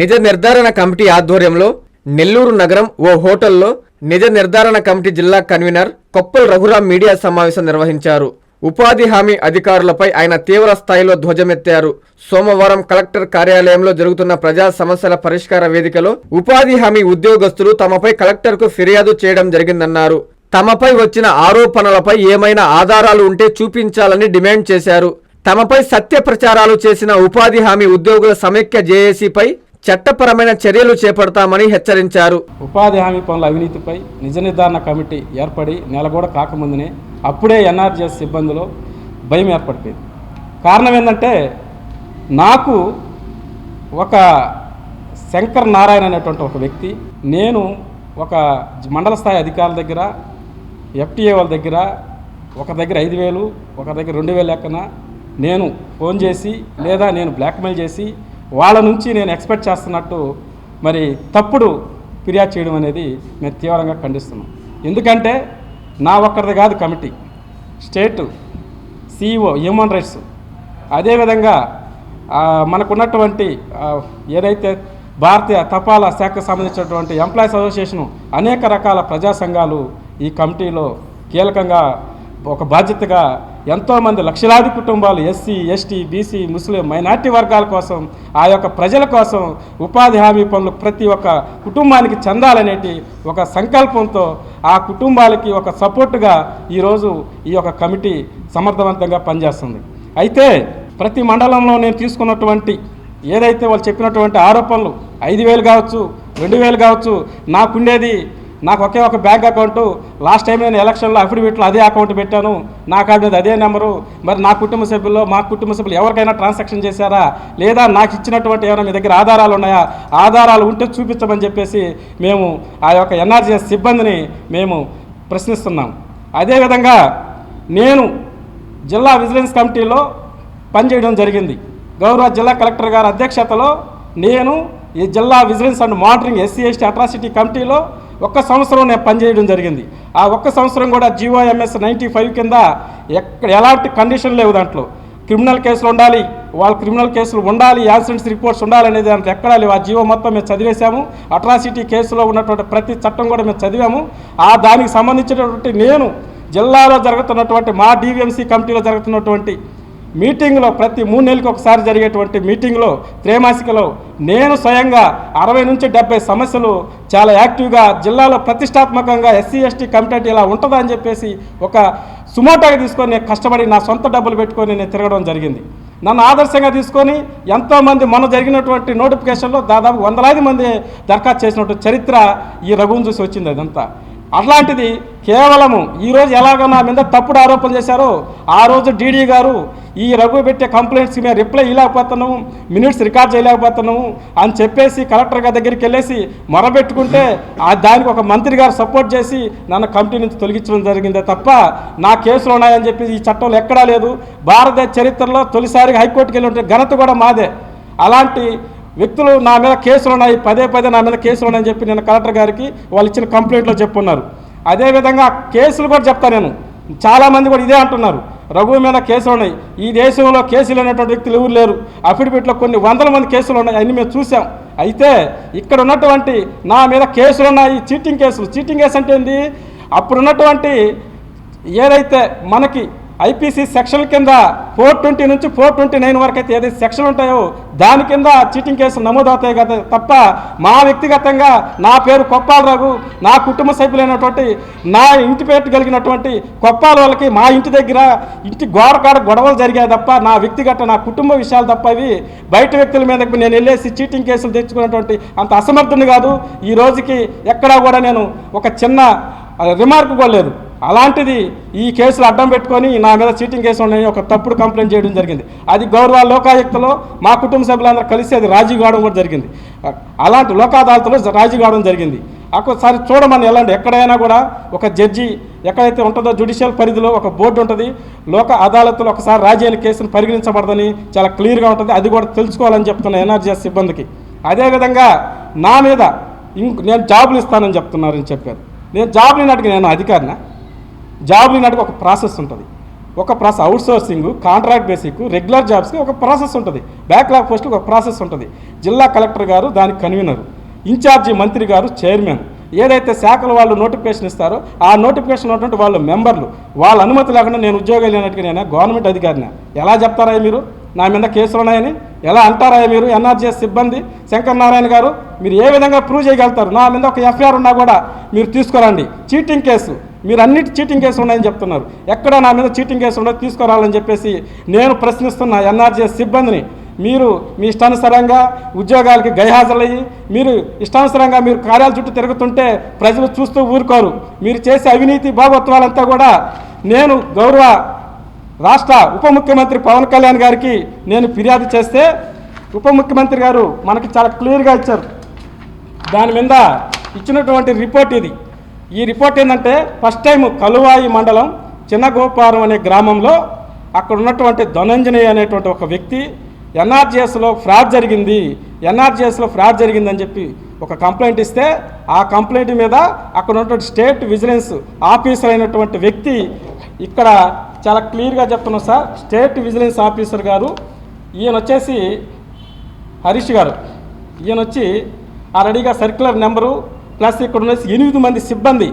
నిజ నిర్ధారణ కమిటీ ఆధ్వర్యంలో నెల్లూరు నగరం ఓ హోటల్లో నిజ నిర్ధారణ కమిటీ జిల్లా కన్వీనర్ కొప్పల్ రఘురాం మీడియా సమావేశం నిర్వహించారు. ఉపాధి హామీ అధికారులపై ఆయన తీవ్ర స్థాయిలో ధ్వజమెత్తారు. సోమవారం కలెక్టర్ కార్యాలయంలో జరుగుతున్న ప్రజా సమస్యల పరిష్కార వేదికలో ఉపాధి హామీ ఉద్యోగస్తులు తమపై కలెక్టర్కు ఫిర్యాదు చేయడం జరిగిందన్నారు. తమపై వచ్చిన ఆరోపణలపై ఏమైనా ఆధారాలు ఉంటే చూపించాలని డిమాండ్ చేశారు. తమపై సత్య ప్రచారాలు చేసిన ఉపాధి హామీ ఉద్యోగుల సమైక్య జేఏసీపై చట్టపరమైన చర్యలు చేపడతామని హెచ్చరించారు. ఉపాధి హామీ పనుల అవినీతిపై నిజ నిర్ధారణ కమిటీ ఏర్పడి నెల కూడా కాకముందునే అప్పుడే ఎన్ఆర్జీఎస్ సిబ్బందిలో భయం ఏర్పడిపోయింది. కారణం ఏంటంటే నాకు ఒక శంకర్ నారాయణ అనేటువంటి ఒక వ్యక్తి నేను ఒక మండల స్థాయి అధికారుల దగ్గర ఎఫ్టీఏ వాళ్ళ దగ్గర ఒక దగ్గర ఐదు వేలు ఒక దగ్గర రెండు వేలు లెక్కన నేను ఫోన్ చేసి లేదా నేను బ్లాక్మెయిల్ చేసి వాళ్ళ నుంచి నేను ఎక్స్పెక్ట్ చేస్తున్నట్టు మరి తప్పుడు ఫిర్యాదు చేయడం అనేది మేము తీవ్రంగా ఖండిస్తున్నాం ఎందుకంటే నా ఒక్కరిది కాదు committee state CEO human rights. అదేవిధంగా మనకున్నటువంటి ఏదైతే భారతీయ తపాలా శాఖకు సంబంధించినటువంటి ఎంప్లాయీస్ అసోసియేషను అనేక రకాల ప్రజా సంఘాలు ఈ కమిటీలో కీలకంగా ఒక బాధ్యతగా ఎంతోమంది లక్షలాది కుటుంబాలు SC ST BC Muslim minority వర్గాల కోసం ఆ యొక్క ప్రజల కోసం ఉపాధి హామీ పనులు ప్రతి ఒక్క కుటుంబానికి చెందాలనేటి ఒక సంకల్పంతో ఆ కుటుంబాలకి ఒక సపోర్టుగా ఈరోజు ఈ యొక్క కమిటీ సమర్థవంతంగా పనిచేస్తుంది. అయితే ప్రతి మండలంలో నేను తీసుకున్నటువంటి ఏదైతే వాళ్ళు చెప్పినటువంటి ఆరోపణలు ఐదు వేలు కావచ్చు రెండు వేలు కావచ్చు నాకుండేది నాకు ఒకే ఒక బ్యాంక్ అకౌంట్. లాస్ట్ టైం నేను ఎలక్షన్లో అఫిడవిట్లో అదే అకౌంట్ పెట్టాను. నా కార్డు మీద అదే నెంబరు. మరి నా కుటుంబ సభ్యుల్లో మా కుటుంబ సభ్యులు ఎవరికైనా ట్రాన్సాక్షన్ చేశారా? లేదా నాకు ఇచ్చినటువంటి ఏమైనా మీ దగ్గర ఆధారాలు ఉన్నాయా? ఆధారాలు ఉంటే చూపించమని చెప్పేసి మేము ఆ యొక్క ఎన్ఆర్జీఎస్ సిబ్బందిని మేము ప్రశ్నిస్తున్నాం. అదేవిధంగా నేను జిల్లా విజిలెన్స్ కమిటీలో పనిచేయడం జరిగింది. గౌరవ జిల్లా కలెక్టర్ గారి అధ్యక్షతలో నేను ఈ జిల్లా vigilance and monitoring SC ST atrocity కమిటీలో ఒక్క సంవత్సరం నేను పనిచేయడం జరిగింది. ఆ ఒక్క సంవత్సరం కూడా జీవోఎంఎస్ నైంటీ ఫైవ్ కింద ఎక్కడ ఎలాంటి కండిషన్ లేవు దాంట్లో. క్రిమినల్ కేసులు ఉండాలి వాళ్ళ క్రిమినల్ కేసులు ఉండాలి యాక్సిడెంట్స్ రిపోర్ట్స్ ఉండాలి అనేది దాంట్లో ఎక్కడా లేవు. ఆ జీవో మొత్తం మేము చదివేశాము. అట్రాసిటీ కేసులో ఉన్నటువంటి ప్రతి చట్టం కూడా మేము చదివాము. ఆ దానికి సంబంధించినటువంటి నేను జిల్లాలో జరుగుతున్నటువంటి మా డివిఎంసీ కమిటీలో జరుగుతున్నటువంటి మీటింగ్లో ప్రతి మూడు నెలలకు ఒకసారి జరిగేటువంటి మీటింగ్లో త్రైమాసికలో నేను స్వయంగా అరవై నుంచి డెబ్బై సమస్యలు చాలా యాక్టివ్గా జిల్లాలో ప్రతిష్టాత్మకంగా ఎస్సీ ఎస్టీ కమిటీ ఇలా ఉంటుందా అని చెప్పేసి ఒక సుమోటాగా తీసుకొని నేను కష్టపడి నా సొంత డబ్బులు పెట్టుకొని నేను తిరగడం జరిగింది. నన్ను ఆదర్శంగా తీసుకొని ఎంతోమంది మొన్న జరిగినటువంటి నోటిఫికేషన్లో దాదాపు వందలాది మంది దరఖాస్తు చేసినట్టు చరిత్ర ఈ రఘువును చూసి వచ్చింది అదంతా. అట్లాంటిది కేవలము ఈరోజు ఎలాగ నా మీద తప్పుడు ఆరోపణలు చేశారో ఆ రోజు డీడీ గారు ఈ రఘు పెట్టే కంప్లైంట్స్కి మేము రిప్లై ఇవ్వలేకపోతున్నాము మినిట్స్ రికార్డ్ చేయలేకపోతున్నాము అని చెప్పేసి కలెక్టర్ గారి దగ్గరికి వెళ్ళేసి మొరబెట్టుకుంటే ఆ దానికి ఒక మంత్రి గారు సపోర్ట్ చేసి నన్ను కమిటీ నుంచి తొలగించడం జరిగిందే తప్ప నా కేసులు ఉన్నాయని చెప్పి ఈ చట్టంలో ఎక్కడా లేదు. భారతదేశ చరిత్రలో తొలిసారిగా హైకోర్టుకి వెళ్ళి ఉంటే ఘనత కూడా మాదే. అలాంటి వ్యక్తులు నా మీద కేసులు ఉన్నాయి పదే పదే నా మీద కేసులు ఉన్నాయని చెప్పి నేను కలెక్టర్ గారికి వాళ్ళు ఇచ్చిన కంప్లైంట్లో చెప్పున్నారు. అదేవిధంగా కేసులు కూడా చెప్తాను నేను. చాలామంది కూడా ఇదే అంటున్నారు. రఘు మీద కేసులు ఉన్నాయి. ఈ దేశంలో కేసులు అనేటువంటి వ్యక్తులు ఎవరు లేరు. అఫిడవిట్లో కొన్ని వందల మంది కేసులు ఉన్నాయి. అన్ని మేము చూసాం అయితే ఇక్కడ ఉన్నటువంటి నా మీద కేసులు ఉన్నాయి. చీటింగ్ కేసులు. చీటింగ్ కేసు అంటే ఏంది? అప్పుడు ఉన్నటువంటి ఏదైతే మనకి ఐపీసీ సెక్షన్ కింద ఫోర్ ట్వంటీ నుంచి ఫోర్ ట్వంటీ నైన్ వరకు అయితే ఏదైతే సెక్షన్ ఉంటాయో దాని కింద చీటింగ్ కేసులు నమోదవుతాయి కదా తప్ప మా వ్యక్తిగతంగా నా పేరు కొప్పాలరావు నా కుటుంబ సభ్యులైనటువంటి నా ఇంటి పేరు కలిగినటువంటి కొప్పాల వాళ్ళకి మా ఇంటి దగ్గర ఇంటి గోడకాడ గొడవలు జరిగాయి తప్ప నా వ్యక్తిగత నా కుటుంబ విషయాలు తప్ప ఇవి బయట వ్యక్తుల మీదకి నేను వెళ్ళేసి చీటింగ్ కేసులు తెచ్చుకున్నటువంటి అంత అసమర్థుని కాదు. ఈ రోజుకి ఎక్కడా కూడా నేను ఒక చిన్న రిమార్క్ కూడా లేదు. అలాంటిది ఈ కేసులు అడ్డం పెట్టుకొని నా మీద చీటింగ్ కేసు ఉన్నాయని ఒక తప్పుడు కంప్లైంట్ చేయడం జరిగింది. అది గౌరవ లోకాయుక్తలో మా కుటుంబ సభ్యులందరూ కలిసి అది రాజీ కావడం కూడా జరిగింది. అలాంటి లోకాదాలతలో రాజీ కావడం జరిగింది. ఒకసారి చూడమని వెళ్ళండి. ఎక్కడైనా కూడా ఒక జడ్జి ఎక్కడైతే ఉంటుందో జుడిషియల్ పరిధిలో ఒక బోర్డు ఉంటుంది. లోక అదాలత్లో ఒకసారి రాజీ కేసును పరిగణించబడదని చాలా క్లియర్గా ఉంటుంది. అది కూడా తెలుసుకోవాలని చెప్తున్న ఎన్ఆర్జీఎస్ సిబ్బందికి. అదేవిధంగా నా మీద ఇంక నేను జాబులు ఇస్తానని చెప్తున్నారని చెప్పారు. నేను జాబులు అడిగి నేను అధికారినా? జాబ్ లేనట్టుగా ఒక ప్రాసెస్ ఉంటుంది. ఒక process outsourcing contract basic regular జాబ్స్కి ఒక ప్రాసెస్ ఉంటుంది. బ్యాక్లాగ్ పోస్ట్కి ఒక ప్రాసెస్ ఉంటుంది. జిల్లా కలెక్టర్ గారు దానికి కన్వీనర్. ఇన్ఛార్జి మంత్రి గారు చైర్మన్. ఏదైతే శాఖల వాళ్ళు నోటిఫికేషన్ ఇస్తారో ఆ నోటిఫికేషన్ ఉన్నటువంటి వాళ్ళు మెంబర్లు. వాళ్ళ అనుమతి లేకుండా నేను ఉద్యోగాలు లేనట్టుగా నేను? గవర్నమెంట్ అధికారిని? ఎలా చెప్తారా మీరు? నా మీద కేసులు ఉన్నాయని? ఎలా అంటారా మీరు? ఎన్ఆర్జీఎస్ సిబ్బంది? శంకర్ నారాయణ గారు మీరు ఏ విధంగా ప్రూవ్ చేయగలుగుతారు? నా మీద ఒక ఎఫ్ఐఆర్ ఉన్నా కూడా మీరు తీసుకురండి. Cheating case. మీరు అన్నిటి చీటింగ్ కేసు ఉన్నాయని చెప్తున్నారు. ఎక్కడ నా మీద చీటింగ్ కేసు ఉండదు తీసుకురావాలని చెప్పేసి నేను ప్రశ్నిస్తున్న ఎన్ఆర్జీఎస్ సిబ్బందిని మీరు మీ ఇష్టానుసారంగా ఉద్యోగాలకి గైహాజరయ్యి మీరు ఇష్టానుసారంగా మీరు కార్యాల చుట్టూ తిరుగుతుంటే ప్రజలు చూస్తూ ఊరుకోరు. మీరు చేసే అవినీతి భాగోత్వాలంతా కూడా నేను గౌరవ రాష్ట్ర ఉప ముఖ్యమంత్రి పవన్ కళ్యాణ్ గారికి నేను ఫిర్యాదు చేస్తే ఉప ముఖ్యమంత్రి గారు మనకి చాలా క్లియర్గా ఇచ్చారు. దాని మీద ఇచ్చినటువంటి రిపోర్ట్ ఇది. ఈ రిపోర్ట్ ఏంటంటే ఫస్ట్ టైం కలువాయి మండలం చిన్నగోపారం అనే గ్రామంలో అక్కడ ఉన్నటువంటి ధనంజనయ్య అనేటువంటి ఒక వ్యక్తి ఎన్ఆర్జీఎస్లో ఫ్రాడ్ జరిగింది ఎన్ఆర్జీఎస్లో ఫ్రాడ్ జరిగిందని చెప్పి ఒక కంప్లైంట్ ఇస్తే ఆ కంప్లైంట్ మీద అక్కడ ఉన్నటువంటి స్టేట్ విజిలెన్స్ ఆఫీసర్ అయినటువంటి వ్యక్తి ఇక్కడ చాలా క్లియర్గా చెప్తున్నాం సార్. స్టేట్ విజిలెన్స్ ఆఫీసర్ గారు ఈయన వచ్చేసి హరీష్ గారు. ఈయన వచ్చి ఆ రెడీగా సర్క్యులర్ నెంబరు ప్లస్ ఇక్కడ ఉన్న ఎనిమిది మంది సిబ్బంది.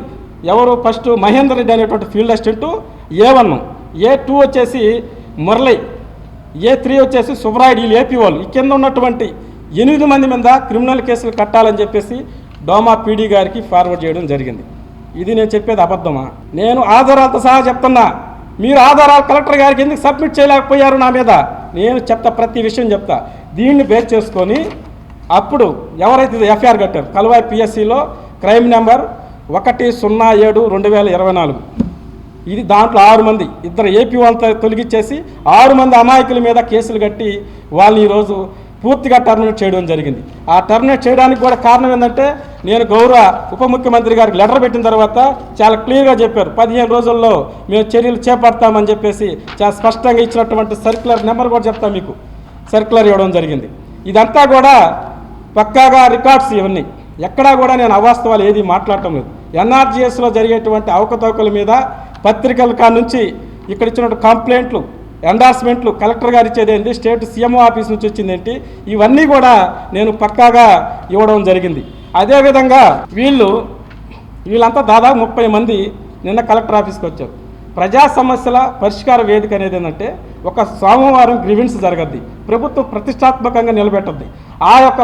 ఎవరు ఫస్ట్ మహేందర్ రెడ్డి అనేటువంటి field assistant A one. A two వచ్చేసి మురళి. ఏ త్రీ వచ్చేసి సుబ్రాయుడు వీళ్ళు ఏపీ వాళ్ళు. ఈ కింద ఉన్నటువంటి ఎనిమిది మంది మీద క్రిమినల్ కేసులు కట్టాలని చెప్పేసి డోమా పీడీ గారికి ఫార్వర్డ్ చేయడం జరిగింది. ఇది నేను చెప్పేది అబద్ధమా? నేను ఆధారాలతో సహా చెప్తున్నా. మీరు ఆధారాలు కలెక్టర్ గారికి ఎందుకు సబ్మిట్ చేయలేకపోయారు నా మీద? నేను చెప్తా ప్రతి విషయం చెప్తా. దీన్ని బేస్ చేసుకొని అప్పుడు ఎవరైతే ఇది ఎఫ్ఐఆర్ కట్టారు? కలువాయి పిఎస్సిలో క్రైమ్ నెంబర్ ఒకటి సున్నా ఏడు రెండు వేల ఇరవై నాలుగు. ఇది దాంట్లో ఆరు మంది. ఇద్దరు ఏపీ వాళ్ళతో తొలగించేసి ఆరు మంది అమాయకుల మీద కేసులు కట్టి వాళ్ళని ఈరోజు పూర్తిగా టర్మినేట్ చేయడం జరిగింది. ఆ టర్మినేట్ చేయడానికి కూడా కారణం ఏంటంటే నేను గౌరవ ఉప ముఖ్యమంత్రి గారికి లెటర్ పెట్టిన తర్వాత చాలా క్లియర్గా చెప్పారు. పదిహేను రోజుల్లో మేము చర్యలు చేపడతామని చెప్పేసి చాలా స్పష్టంగా ఇచ్చినటువంటి సర్క్యులర్ నెంబర్ కూడా చెప్తాం మీకు. సర్క్యులర్ ఇవ్వడం జరిగింది. ఇదంతా కూడా పక్కాగా రికార్డ్స్ ఇవన్నీ. ఎక్కడా కూడా నేను అవాస్తవాలు ఏది మాట్లాడటం లేదు. ఎన్ఆర్జీఎస్లో జరిగేటువంటి అవకతవకల మీద పత్రికల కాడ నుంచి ఇక్కడ ఇచ్చినటువంటి కంప్లైంట్లు ఎండార్స్మెంట్లు కలెక్టర్ గారు ఇచ్చేది స్టేట్ సీఎంఓ ఆఫీస్ నుంచి వచ్చిందేంటి ఇవన్నీ కూడా నేను పక్కాగా ఇవ్వడం జరిగింది. అదేవిధంగా వీళ్ళు వీళ్ళంతా దాదాపు ముప్పై మంది నిన్న కలెక్టర్ ఆఫీస్కి వచ్చారు. ప్రజా సమస్యల పరిష్కార వేదిక అనేది ఏంటంటే ఒక సోమవారం గ్రీవెన్స్ జరగద్ది. ప్రభుత్వం ప్రతిష్టాత్మకంగా నిలబెట్టద్ది. ఆ యొక్క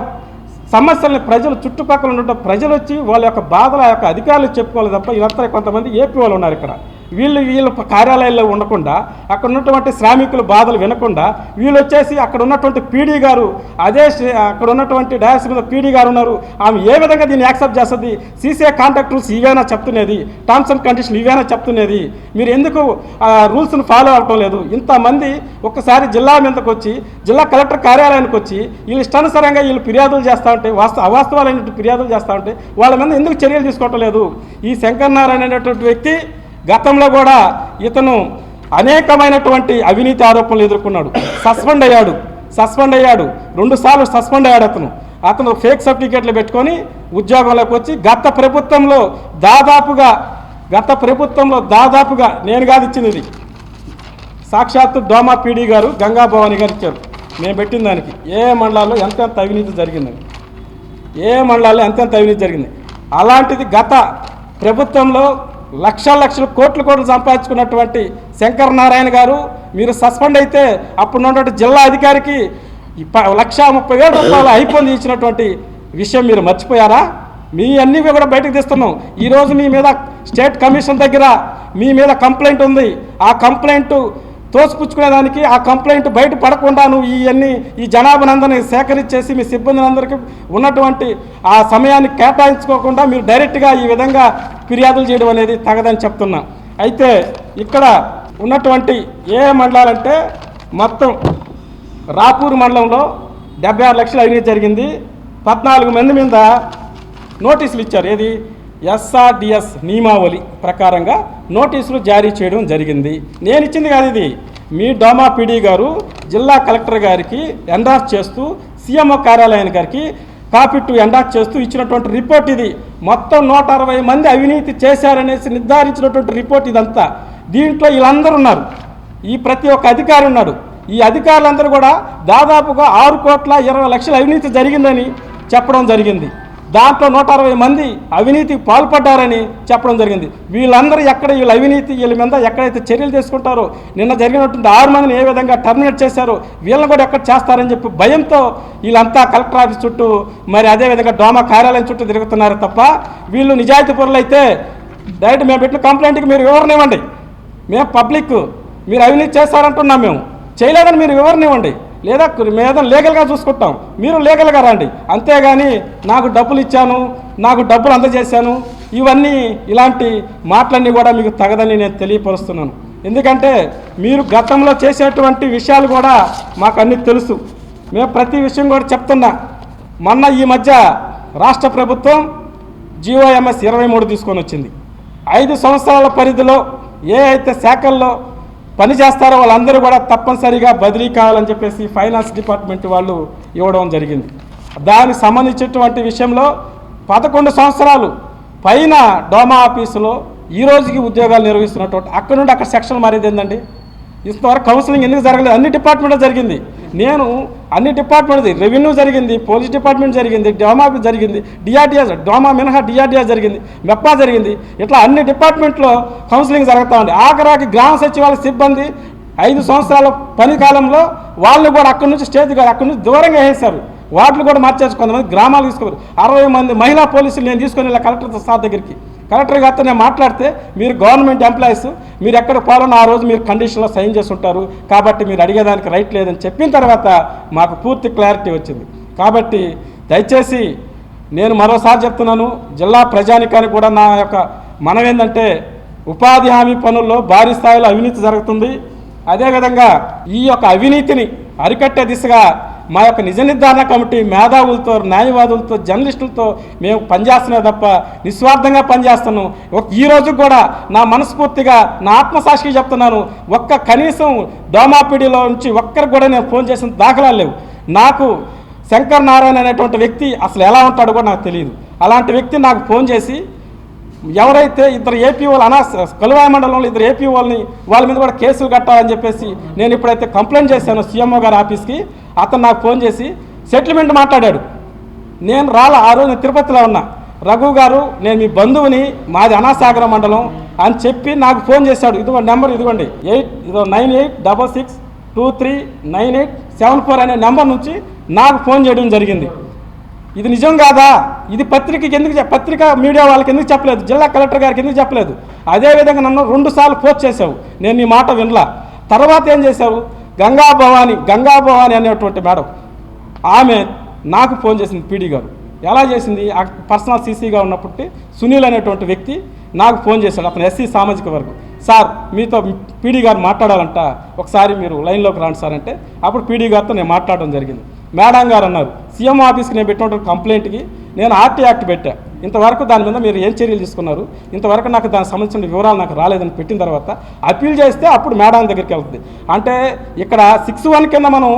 సమస్యల్ని ప్రజలు చుట్టుపక్కల ఉన్న ప్రజలు వచ్చి వాళ్ళ యొక్క బాధలు ఆ యొక్క అధికారులు చెప్పుకోవాలి తప్ప ఇదంతా కొంతమంది ఏపీ వాళ్ళు ఉన్నారు ఇక్కడ. వీళ్ళు వీళ్ళ కార్యాలయాల్లో ఉండకుండా అక్కడ ఉన్నటువంటి శ్రామికుల బాధలు వినకుండా వీళ్ళు వచ్చేసి అక్కడ ఉన్నటువంటి పీడీ గారు అదే అక్కడ ఉన్నటువంటి డయాస్ మీద పీడీ గారు ఉన్నారు. ఆమె ఏ విధంగా దీన్ని యాక్సెప్ట్ చేస్తుంది? సీసీఏ కాంటాక్ట్ రూల్స్ ఇవేనా చెప్తున్నది? టర్మ్స్ అండ్ కండిషన్ ఇవేనా చెప్తున్నది? మీరు ఎందుకు రూల్స్ను రూల్స్ని ఫాలో అవ్వటం లేదు? ఇంతమంది ఒక్కసారి జిల్లా మీదకి వచ్చి జిల్లా కలెక్టర్ కార్యాలయానికి వచ్చి వీళ్ళు ఇష్టానుసారంగా వీళ్ళు ఫిర్యాదులు చేస్తూ ఉంటే వాస్తవ అవాస్తవాలైనటువంటి ఫిర్యాదులు చేస్తూ ఉంటే వాళ్ళ మీద ఎందుకు చర్యలు తీసుకోవటం లేదు? ఈ శంకర్ నారాయణ అనేటువంటి వ్యక్తి గతంలో కూడా ఇతను అనేకమైనటువంటి అవినీతి ఆరోపణలు ఎదుర్కొన్నాడు. సస్పెండ్ అయ్యాడు. సస్పెండ్ అయ్యాడు. రెండుసార్లు సస్పెండ్ అయ్యాడు అతను. అతను ఫేక్ సర్టిఫికేట్లు పెట్టుకొని ఉద్యోగంలోకి వచ్చి గత ప్రభుత్వంలో దాదాపుగా గత ప్రభుత్వంలో దాదాపుగా నేను కాదు ఇచ్చింది ఇది. సాక్షాత్తు డోమా పీడీ గారు గంగా భవాని గారు ఇచ్చారు. మేము పెట్టిన దానికి. ఏ మండలాల్లో ఎంత అవినీతి జరిగిందని. ఏ మండలాల్లో ఎంతెంత అవినీతి జరిగింది. అలాంటిది గత ప్రభుత్వంలో లక్షల లక్షల కోట్లు కోట్లు సంపాదించుకున్నటువంటి శంకర్ నారాయణ గారు మీరు సస్పెండ్ అయితే అప్పుడు ఉన్నటువంటి జిల్లా అధికారికి ప- లక్ష ముప్పై వేల రూపాయలు అయిపోయింది ఇచ్చినటువంటి విషయం మీరు మర్చిపోయారా? మీ అన్నీ కూడా బయటకు తీస్తున్నాం. ఈరోజు మీ మీద స్టేట్ కమిషన్ దగ్గర మీ మీద కంప్లైంట్ ఉంది. ఆ కంప్లైంట్ తోసిపుచ్చుకునేదానికి ఆ కంప్లైంట్ బయట పడకుండా నువ్వు ఈ ఈ జనాభానందరిని సేకరించేసి మీ సిబ్బంది అందరికీ ఉన్నటువంటి ఆ సమయాన్ని కేటాయించుకోకుండా మీరు డైరెక్ట్గా ఈ విధంగా ఫిర్యాదులు చేయడం అనేది తగదని చెప్తున్నా. అయితే ఇక్కడ ఉన్నటువంటి ఏ మండలాలంటే మొత్తం రాపూర్ మండలంలో డెబ్బై ఆరు లక్షలు అవినీతి జరిగింది. పద్నాలుగు మంది మీద నోటీసులు ఇచ్చారు. ఏది? ఎస్ఆర్డిఎస్ నియమావళి ప్రకారంగా నోటీసులు జారీ చేయడం జరిగింది. నేను ఇచ్చింది కాదు ఇది. మీ డోమా పీడీ గారు జిల్లా కలెక్టర్ గారికి ఎండార్స్ చేస్తూ సీఎంఓ కార్యాలయం గారికి కాపీ టు ఎండార్స్ చేస్తూ ఇచ్చినటువంటి రిపోర్ట్ ఇది. మొత్తం నూట అరవై మంది అవినీతి చేశారనేసి నిర్ధారించినటువంటి రిపోర్ట్ ఇదంతా. దీంట్లో వీళ్ళందరూ ఉన్నారు. ఈ ప్రతి ఒక్క అధికారి ఉన్నాడు. ఈ అధికారులందరూ కూడా దాదాపుగా ఆరు కోట్ల ఇరవై లక్షల అవినీతి జరిగిందని చెప్పడం జరిగింది. దాంట్లో నూట అరవై మంది అవినీతికి పాల్పడ్డారని చెప్పడం జరిగింది. వీళ్ళందరూ ఎక్కడ వీళ్ళ అవినీతి వీళ్ళ మీద ఎక్కడైతే చర్యలు తీసుకుంటారో నిన్న జరిగినటువంటి ఆరు మందిని ఏ విధంగా టర్మినేట్ చేశారో వీళ్ళని కూడా ఎక్కడ చేస్తారని చెప్పి భయంతో వీళ్ళంతా కలెక్టర్ ఆఫీస్ చుట్టూ మరి అదేవిధంగా డోమా కార్యాలయం చుట్టూ తిరుగుతున్నారు తప్ప వీళ్ళు నిజాయితీ పరులు అయితే డైరెక్ట్ మేము పెట్టిన కంప్లైంట్కి మీరు వివరణ ఇవ్వండి. మేము పబ్లిక్ మీరు అవినీతి చేస్తారంటున్నాం మేము. చేయలేదని మీరు వివరణ ఇవ్వండి. లేదా మేము లీగల్గా చూసుకుంటాం. మీరు లీగల్గా రండి. అంతేగాని నాకు డబ్బులు ఇచ్చాను నాకు డబ్బులు అందజేశాను ఇవన్నీ ఇలాంటి మాటలన్నీ కూడా మీకు తగదని నేను తెలియపరుస్తున్నాను. ఎందుకంటే మీరు గతంలో చేసేటువంటి విషయాలు కూడా మాకు అన్నీ తెలుసు. మేము ప్రతి విషయం కూడా చెప్తున్నా. మొన్న ఈ మధ్య రాష్ట్ర ప్రభుత్వం జిఓఎంఎస్ ఇరవై మూడు తీసుకొని వచ్చింది. ఐదు సంవత్సరాల పరిధిలో ఏ అయితే శాఖల్లో పని చేస్తారో వాళ్ళందరూ కూడా తప్పనిసరిగా బదిలీ కావాలని చెప్పేసి ఫైనాన్స్ డిపార్ట్మెంట్ వాళ్ళు ఇవ్వడం జరిగింది. దానికి సంబంధించినటువంటి విషయంలో పదకొండు సంవత్సరాలు పైన డోమా ఆఫీసులో ఈ రోజుకి ఉద్యోగాలు నిర్వహిస్తున్నటువంటి అక్కడ నుండి అక్కడ సెక్షన్ మారేది ఏంటండి ఇంతవరకు కౌన్సిలింగ్ ఎందుకు జరగలేదు? అన్ని డిపార్ట్మెంట్లో జరిగింది. నేను అన్ని డిపార్ట్మెంట్ రెవెన్యూ జరిగింది పోలీస్ డిపార్ట్మెంట్ జరిగింది డోమా జరిగింది డిఆర్డిఎస్ డోమా మినహా డిఆర్డిఎస్ జరిగింది మెప్పా జరిగింది. ఇట్లా అన్ని డిపార్ట్మెంట్లో కౌన్సిలింగ్ జరుగుతూ ఉంది. ఆఖరాకి గ్రామ సచివాలయ సిబ్బంది ఐదు సంవత్సరాల పని కాలంలో వాళ్ళు కూడా అక్కడి నుంచి స్టేజ్ గారు అక్కడి నుంచి దూరంగా వేశారు. వాటిని కూడా మార్చేసి కొంతమంది గ్రామాలు తీసుకోరు అరవై మంది మహిళా పోలీసులు నేను తీసుకొని వెళ్ళా కలెక్టర్ సార్ దగ్గరికి. కలెక్టర్ గారితో నేను మాట్లాడితే మీరు గవర్నమెంట్ ఎంప్లాయీస్ మీరు ఎక్కడ పోవాలన్నా ఆ రోజు మీరు కండిషన్లో సైన్ చేసి ఉంటారు కాబట్టి మీరు అడిగేదానికి రైట్ లేదని చెప్పిన తర్వాత మాకు పూర్తి క్లారిటీ వచ్చింది. కాబట్టి దయచేసి నేను మరోసారి చెప్తున్నాను జిల్లా ప్రజానికానికి కూడా నా యొక్క మనం ఏంటంటే ఉపాధి హామీ పనుల్లో భారీ స్థాయిలో అవినీతి జరుగుతుంది. అదేవిధంగా ఈ యొక్క అవినీతిని అరికట్టే దిశగా మా యొక్క నిజ నిర్ధారణ కమిటీ మేధావులతో న్యాయవాదులతో జర్నలిస్టులతో మేము పనిచేస్తున్నాం తప్ప నిస్వార్థంగా పనిచేస్తున్నాం. ఒక ఈ రోజు కూడా నా మనస్ఫూర్తిగా నా ఆత్మసాక్షిగా చెప్తున్నాను. ఒక్క కనీసం దోమాపిడిలో నుంచి ఒక్కరికి కూడా నేను ఫోన్ చేసిన దాఖలాలు లేవు. నాకు శంకర్ నారాయణ అనేటువంటి వ్యక్తి అసలు ఎలా ఉంటాడో కూడా నాకు తెలియదు. అలాంటి వ్యక్తి నాకు ఫోన్ చేసి ఎవరైతే ఇద్దరు ఏపీ వాళ్ళు అనా కలువాయ మండలంలో ఇద్దరు ఏపీ వాళ్ళని వాళ్ళ మీద కూడా కేసులు కట్టాలని చెప్పేసి నేను ఇప్పుడైతే కంప్లైంట్ చేశాను సీఎంఓ గారి ఆఫీస్కి. అతను నాకు ఫోన్ చేసి సెటిల్మెంట్ మాట్లాడాడు. నేను రాల ఆ రోజు తిరుపతిలో ఉన్నా. రఘు గారు నేను మీ బంధువుని మాది అనాసాగర మండలం అని చెప్పి నాకు ఫోన్ చేశాడు. ఇదిగో నెంబర్ ఇదిగోండి. ఎయిట్ ఇదో nine eight double six two three nine eight seven four అనే నెంబర్ నుంచి నాకు ఫోన్ చేయడం జరిగింది. ఇది నిజం కాదా? ఇది పత్రికకి ఎందుకు పత్రిక మీడియా వాళ్ళకి ఎందుకు చెప్పలేదు? జిల్లా కలెక్టర్ గారికి ఎందుకు చెప్పలేదు? అదేవిధంగా నన్ను రెండు సార్లు పోస్ట్ చేసావు నేను నీ మాట వినలా. తర్వాత ఏం చేశావు? గంగా భవాని గంగా భవాని అనేటువంటి మేడం. ఆమె నాకు ఫోన్ చేసింది పీడీ గారు. ఎలా చేసింది? ఆ పర్సనల్ సీసీగా ఉన్నప్పటి సునీల్ అనేటువంటి వ్యక్తి నాకు ఫోన్ చేశాడు. అతను ఎస్సీ సామాజిక వర్గం. సార్ మీతో పీడీ గారు మాట్లాడాలంట. ఒకసారి మీరు లైన్లోకి రాండి సార్ అంటే అప్పుడు పీడీ గారితో నేను మాట్లాడడం జరిగింది. మేడం గారు అన్నారు సీఎం ఆఫీస్కి నేను పెట్టినటువంటి కంప్లైంట్కి నేను ఆర్టీ యాక్ట్ పెట్టాను ఇంతవరకు దాని మీద మీరు ఏం చర్యలు తీసుకున్నారు? ఇంతవరకు నాకు దానికి సంబంధించిన వివరాలు నాకు రాలేదని పెట్టిన తర్వాత అప్పీల్ చేస్తే అప్పుడు మేడం దగ్గరికి వెళ్తుంది. అంటే ఇక్కడ సిక్స్ వన్ కింద మనం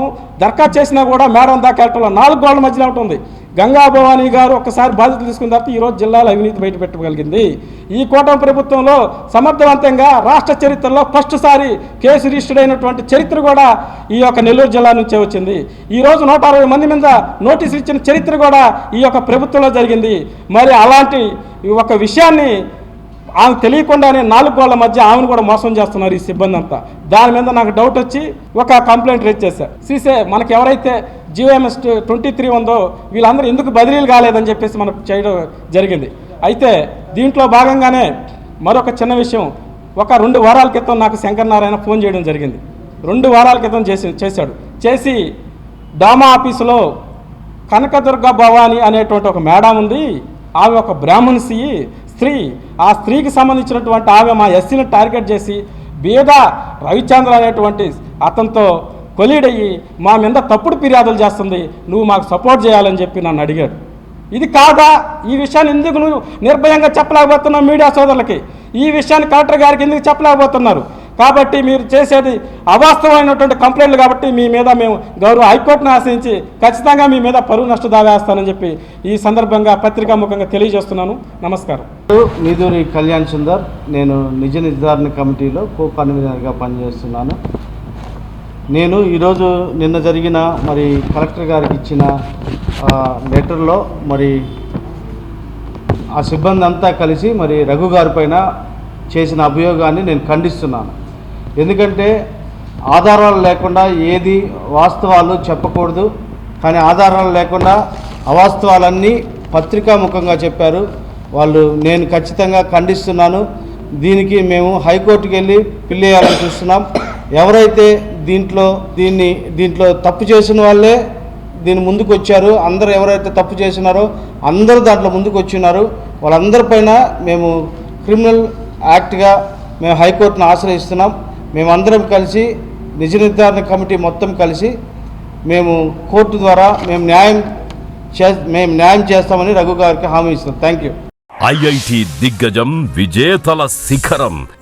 దరఖాస్తు చేసినా కూడా మేడం దాకా వెళ్ళటంలో నాలుగు గోడల మధ్యలో ఉంటుంది. గంగా భవానీ గారు ఒక్కసారి బాధ్యతలు తీసుకున్న తర్వాత ఈరోజు జిల్లాలో అవినీతి బయట పెట్టగలిగింది ఈ కూటమి ప్రభుత్వంలో సమర్థవంతంగా రాష్ట్ర చరిత్రలో ఫస్ట్ సారి కేసు రిజిస్టర్డ్ అయినటువంటి చరిత్ర కూడా ఈ యొక్క నెల్లూరు జిల్లా నుంచే వచ్చింది. ఈ రోజు నూట అరవై మంది మీద నోటీసులు ఇచ్చిన చరిత్ర కూడా ఈ యొక్క ప్రభుత్వంలో జరిగింది. మరి అలాంటి ఈ ఒక విషయాన్ని ఆమె తెలియకుండానే నాలుగు గోళ్ళ మధ్య ఆమెను కూడా మోసం చేస్తున్నారు ఈ సిబ్బంది అంతా. దాని మీద నాకు డౌట్ వచ్చి ఒక కంప్లైంట్ రేజ్ చేశారు సీసే మనకి ఎవరైతే జీవోఎంఎస్ ట్వంటీ త్రీ ఉందో వీళ్ళందరూ ఎందుకు బదిలీలు కాలేదని చెప్పేసి మనం చేయడం జరిగింది. అయితే దీంట్లో భాగంగానే మరొక చిన్న విషయం. ఒక రెండు వారాల క్రితం నాకు శంకరనారాయణ ఫోన్ చేయడం జరిగింది. రెండు వారాల క్రితం చేసి చేశాడు. చేసి డామా ఆఫీసులో కనకదుర్గ భవాని అనేటువంటి ఒక మేడం ఉంది. ఆమె ఒక బ్రాహ్మణి స్త్రీ. ఆ స్త్రీకి సంబంధించినటువంటి ఆమె మా ఎస్సీని టార్గెట్ చేసి బీద రవిచంద్ర అనేటువంటి అతనితో కొలీడయ్యి మా మీద తప్పుడు ఫిర్యాదులు చేస్తుంది నువ్వు మాకు సపోర్ట్ చేయాలని చెప్పి నన్ను అడిగాడు. ఇది కాదా? ఈ విషయాన్ని ఎందుకు నువ్వు నిర్భయంగా చెప్పలేకపోతున్నావు మీడియా సోదరులకి? ఈ విషయాన్ని కలెక్టర్ గారికి ఎందుకు చెప్పలేకపోతున్నారు? కాబట్టి మీరు చేసేది అవాస్తవమైనటువంటి కంప్లైంట్లు కాబట్టి మీ మీద మేము గౌరవ హైకోర్టును ఆశ్రయించి ఖచ్చితంగా మీ మీద పరువు నష్ట దావేస్తానని చెప్పి ఈ సందర్భంగా పత్రికాముఖంగా తెలియజేస్తున్నాను. నమస్కారం. నీదూరి కళ్యాణ్ సుందర్ నేను నిజ నిర్ధారణ కమిటీలో కో కన్వీనర్గా పనిచేస్తున్నాను. నేను ఈరోజు నిన్న జరిగిన మరి కలెక్టర్ గారికి ఇచ్చిన లెటర్లో మరి ఆ సిబ్బంది అంతా కలిసి మరి రఘు గారి పైన చేసిన అభియోగాన్ని నేను ఖండిస్తున్నాను. ఎందుకంటే ఆధారాలు లేకుండా ఏది వాస్తవాలు చెప్పకూడదు కానీ ఆధారాలు లేకుండా అవాస్తవాలన్నీ పత్రికాముఖంగా చెప్పారు. వాళ్ళు నేను ఖచ్చితంగా ఖండిస్తున్నాను. దీనికి మేము హైకోర్టుకి వెళ్ళి పిల్లేయాలని చూస్తున్నాం. ఎవరైతే దీంట్లో దీన్ని దీంట్లో తప్పు చేసిన వాళ్ళే దీని ముందుకు వచ్చారు అందరూ ఎవరైతే తప్పు చేసినారో అందరూ దాంట్లో ముందుకు వచ్చినారు వాళ్ళందరిపైన మేము క్రిమినల్ యాక్ట్గా మేము హైకోర్టును ఆశ్రయిస్తున్నాం. మేమందరం కలిసి నిజ నిర్ధారణ కమిటీ మొత్తం కలిసి మేము కోర్టు ద్వారా మేము న్యాయం చే మేము న్యాయం చేస్తామని రఘు గారికి హామీ ఇస్తున్నాం. థ్యాంక్ యూ ఐఐటి దిగ్గజం విజేతల శిఖరం.